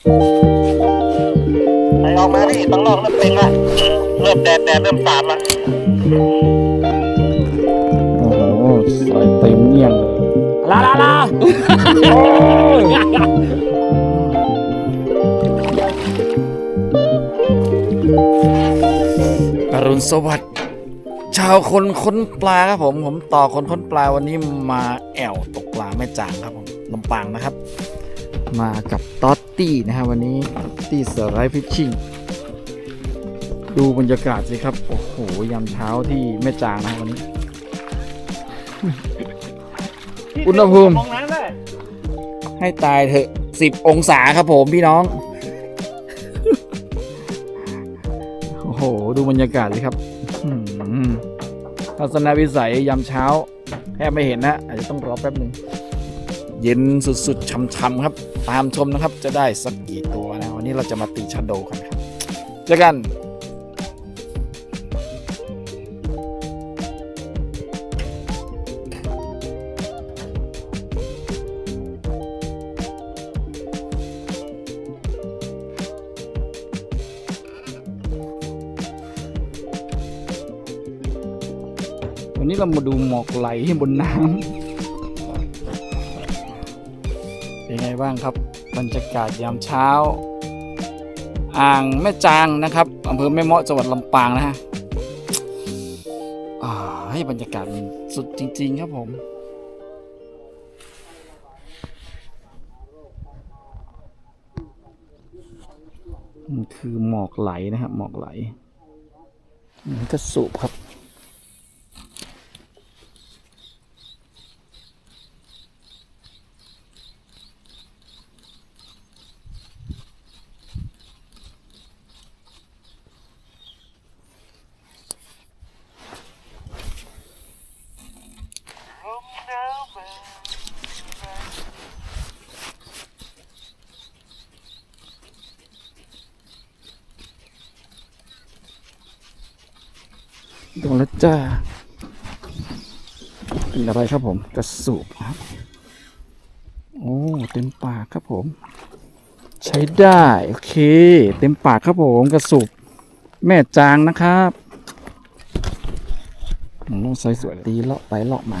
ไปออกมาพี่ตั้งนอกเริ่มเต็มละเริ่มแดดแดดเริ่มสาดละโอ้โหใส่เต็มเงี่ยงเลยลาลาลาอรุณสวัสดิ์ชาวคนค้นปลาครับผมผมต่อคนค้นปลาวันนี้มาแอวตกปลาแม่จางครับผมลำปางนะครับ มากับต๊อต ตี้นะครับวันนี้ตี้เซอร์ไรฟิชชิ่งดูบรรยากาศสิครับ โอ้โหยามเช้าที่แม่จางนะครับวันนี้ อุณหภูมิมองน้ำได้ให้ตายเถอะสิบองศาครับผมพี่น้อง โอ้โห ดูบรรยากาศสิครับอื้อหือทัศนวิสัยยามเช้าแทบไม่เห็นนะ อาจจะต้องรอแป๊บหนึ่ง เย็นสุดๆช่ำๆครับ ตามชมนะครับจะได้สักกี่ตัวนะ วันนี้เราจะมาตีชาโดกันครับเจอกันวันนี้เรามาดูหมอกไหลบนน้ำ บ้างครับ บรรยากาศยามเช้า อ่างแม่จางนะครับอำเภอแม่เมาะจังหวัดลำปางนะฮะให้บรรยากาศมันสุดจริง ๆ ครับผมมันคือหมอกไหลนะครับหมอกไหล มันก็สูบครับ โดนแล้วจ้าเป็นอะไรครับผมกระสูบครับ โอ้เต็มปากครับผม ใช้ได้โอเค เต็มปากครับผมกระสูบแม่จางนะครับโอ้ใส่สวยตีเลาะไปเลาะมา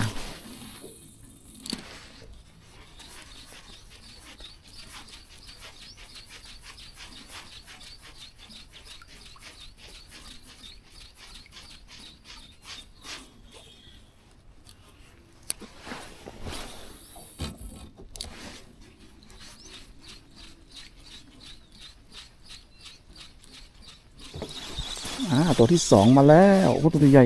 อ่า ตัวที่สองมาแล้วโอ้ตัวใหญ่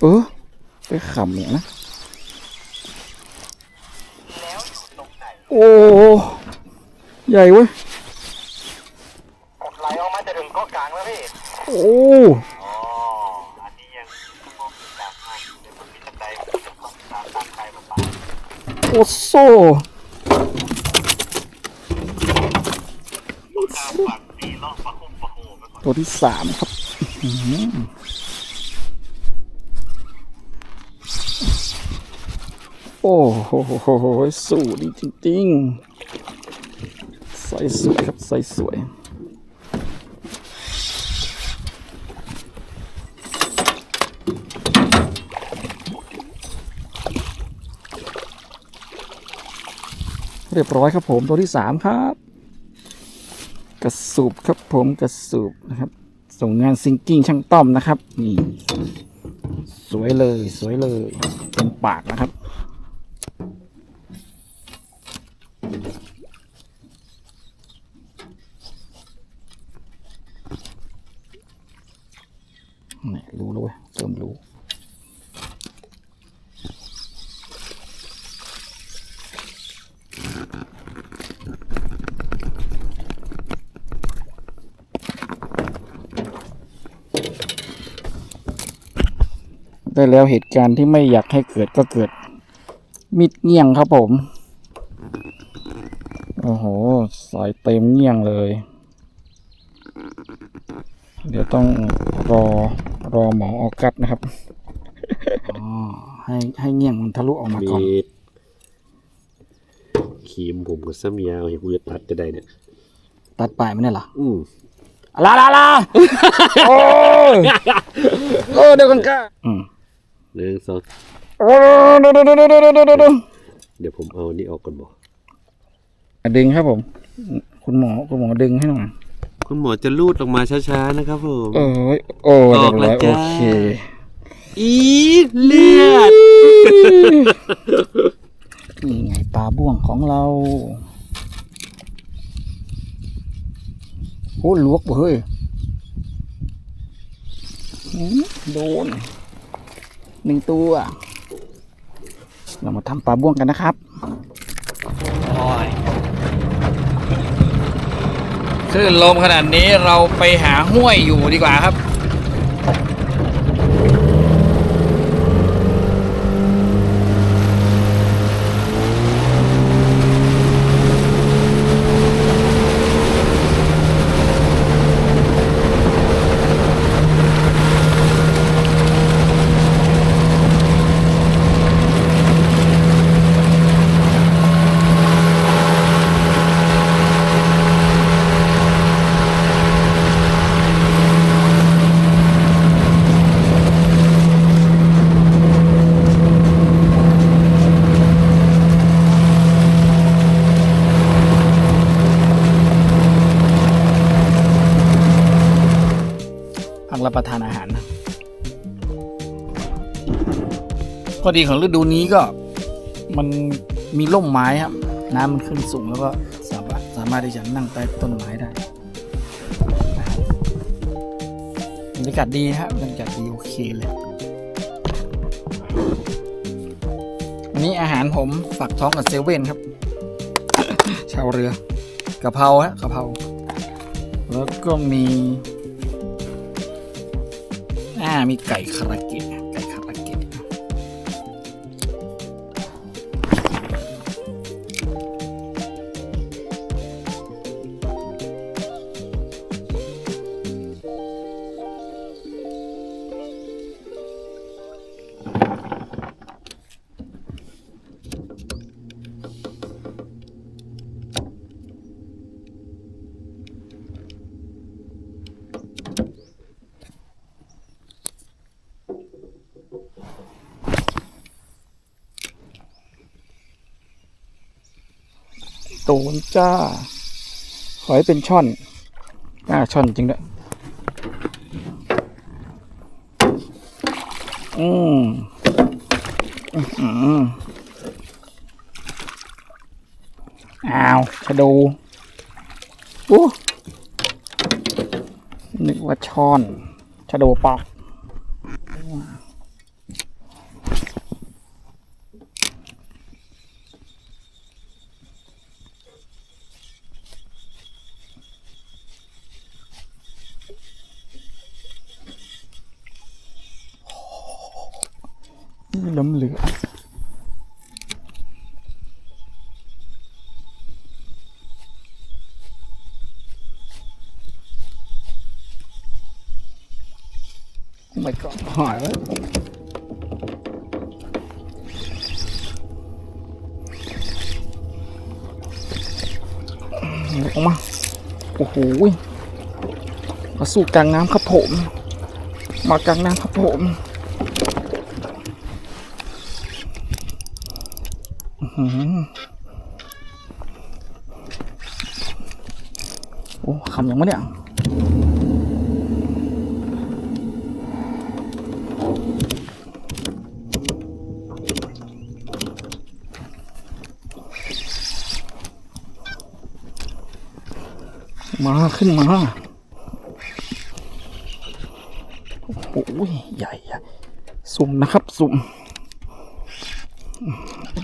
เออไปขำเนี่ยนะ โอ้ใหญ่เว้ยกดไหลออกมาจะถึงเกาะกลางแล้วพี่ โอ้ อ๋ออันนี้ยังมองจากให้เดี๋ยวมันมีบันไดจะเข้าตามตามใครมาปะ โอ้โซ ตามฝั่งตีล่องประคุมประโคไปก่อน ตัวที่สามครับโอ้โหสูดีจริงๆใส่สวยครับใส่สวยเรียบร้อยครับผมตัวที่สามครับ ระสูบครับผมกระสูบนะครับ ส่งงานซิงกิ้งช่างต้อมนะครับนี่สวยเลยสวยเลยเป็นปากนะครับนี่รู้แล้วเว้ยเริ่มรู้ ได้แล้วเหตุการณ์ที่ไม่อยากให้เกิดก็เกิด มิดเงี่ยงครับผม โอ้โห สายเต็มเงี่ยงเลย เดี๋ยวต้องรอรอหมอออกัดนะครับอ๋อให้ให้เงี่ยงมันทะลุออกมาก่อนบีดโอเคขีมผมกับซ้ำยาวเห็นกูจะตัดจะได้เนี่ย ตัดปลายมันเนี่ยเหรอ อืมลาลาลา โอ้ยโอ้เดี๋ยวกันก้าอืม หนึ่งสองโอ้เดี๋ยวเดี๋ยวเดี๋ยวเดี๋ยวเดี๋ยวเดี๋ยวเดี๋ยวผมเอานี่ออกก่อนบอกดึงครับผม คุณหมอคุณหมอดึงให้หน่อยคุณหมอจะลูดออกมาช้าๆนะครับผมโอ้ยโอ้อเรีอยกบแล้ร้วอยโอจ้าเคอีเลือดนี่ไงปลาบ่วงของเราโอ้ลวกเว้ยหืมโดน หนึ่งตัว เรามาทำปลาบ่วงกันนะครับคลื่นลมขนาดนี้เราไปหาห้วยอยู่ดีกว่าครับ ข้อดีของฤดูนี้ก็มันมีร่มไม้ครับ น้ำมันขึ้นสูงแล้วก็สามารถสามารถที่จะนั่งใต้ต้นไม้ได้บบรรยากาศดีฮะบรรยากาศดีโอเคเลยวันนี้อาหารผมฝากท้องกับเซเว่นครับ ชาวเรือกะเพราฮะกะเพราแล้วก็มี อ่ามีไก่คาราเกะ ตูนจ้า ขอให้เป็นช่อนอ่าช่อนจริงด้วยอืมอื้อหืออ้าวชะดูโอ้นึกว่าช่อนชะโดปอก นี่ล้ำเหลือโอ้ my god หายแล้วออกมา โอ้โห มาสู่กลางน้ำครับผม มากลางน้ำครับผม อื้อหือ โอ้คำยังไงเนี่ยมาขึ้นมาโอ้โหใหญ่อะสุ่มนะครับ สุ่ม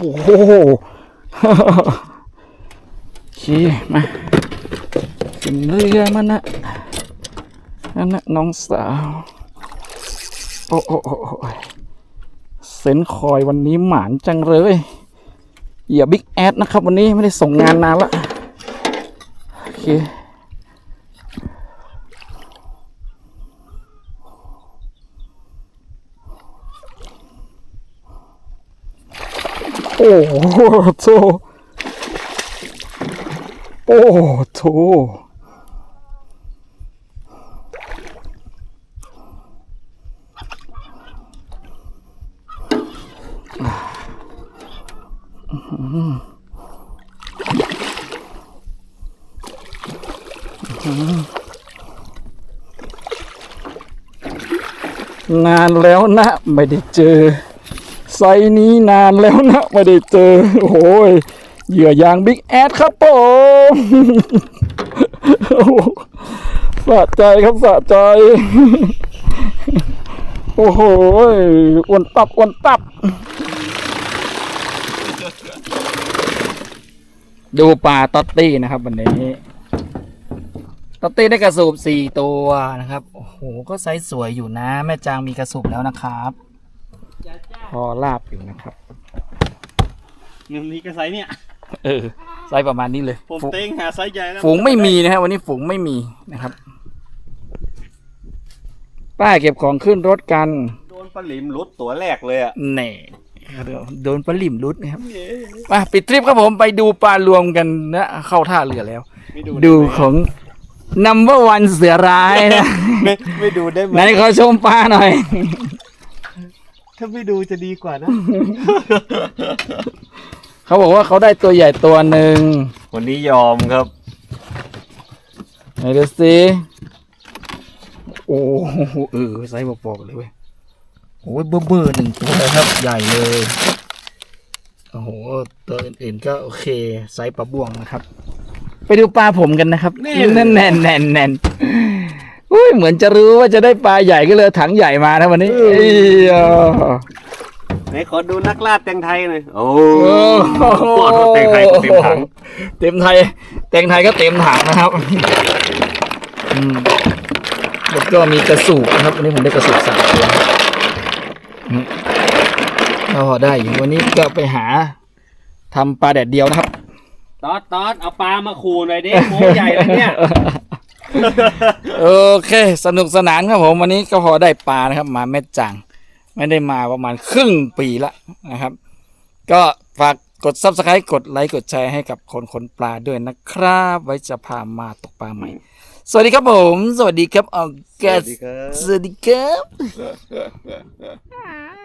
โอ้โหโอเคมาขึ้นเรือมานนะนั่นนะน้องสาวโอ้โอ้โอ้โอ้เซนคอยวันนี้หมานจังเลยอย่าบิ๊กแอดนะครับ วันนี้ไม่ได้ส่งงานนานละโอเค โอ้โหโธ่โอ้โถนานแล้วนะ ไม่ได้เจอ ไซนี้นานแล้วนะ ไม่ได้เจอ โอ้โหยเหยื่อยางบิ๊กแอดครับผมสะใจครับสะใจ โอ้โหอ้วนตับอ้วนตับ ดูปลาตอตตี้นะครับ วันนี้ตอตตี้ได้กระสูบสี่ตัวนะครับ โอ้โห ก็ไซส์สวยอยู่นะ แม่จางมีกระสูบแล้วนะครับ อลาบอยู่นะครับนี่นี่ก็ไซส์เนี่ย เออไซส์ประมาณนี้เลยผมฝูงเต็งหาไซส์ใหญ่แล้วฝูงไม่มีนะฮะวันนี้ฝูงไม่มีนะครับ ป้าเก็บของขึ้นรถกัน โดนปลาหลิมรุดตัวแรกเลยอะแหน่โดนปลาหลิมรุดนะครับมาปิดทริปครับผมไปดูปลารวมกันนะเข้าท่าเรือแล้วไม่ดูดูของ number one เสือร้ายนะไม่ไม่ดูได้ไหมไหนขอชมปลาหน่อย ถ้าไม่ดูจะดีกว่านะ เขาบอกว่าเขาได้ตัวใหญ่ตัวหนึ่งวันนี้ยอมครับ ไหนดูสิโอ้โหเออไซส์ปอกๆเลยเว้ยโอ้ยเบอร์เบอร์หนึ่งตัวนะครับ ใหญ่เลยโอ้โหตัวอื่นๆก็โอเคไซส์ปลาบ่วงนะครับ ไปดูปลาผมกันนะครับนี่ แน่นแน่นแน่นแน่น อุ้ยเหมือนจะรู้ว่าจะได้ปลาใหญ่ก็เลยถังใหญ่มานะวันนี้เอ้ยอะไหนขอดูนักล่าแตงไทยหน่อยโอ้โอ้โหปอดแตงไทยก็เต็มถังเต็มไทยแตงไทยก็เต็มถังนะครับอืมแล้วก็มีกระสูบนะครับวันนี้ผมได้กระสูบสามตัวอืมก็พอได้อยู่วันนี้ก็ไปหาทำปลาแดดเดียวนะครับ ตอดตอดเอาปลามาขู่หน่อยดิโมใหญ่เลยเนี่ย โอเค สนุกสนานครับผมวันนี้ก็พอได้ปลานะครับ มาแม่จัง ไม่ได้มาประมาณครึ่งปีละนะครับ ก็ฝากกด subscribe กดไลค์กดแชร์ให้กับคนคนปลาด้วยนะครับ ไว้จะพามาตกปลาใหม่ สวัสดีครับผม สวัสดีครับออสกัวัสสดีครับสวัสดีครับ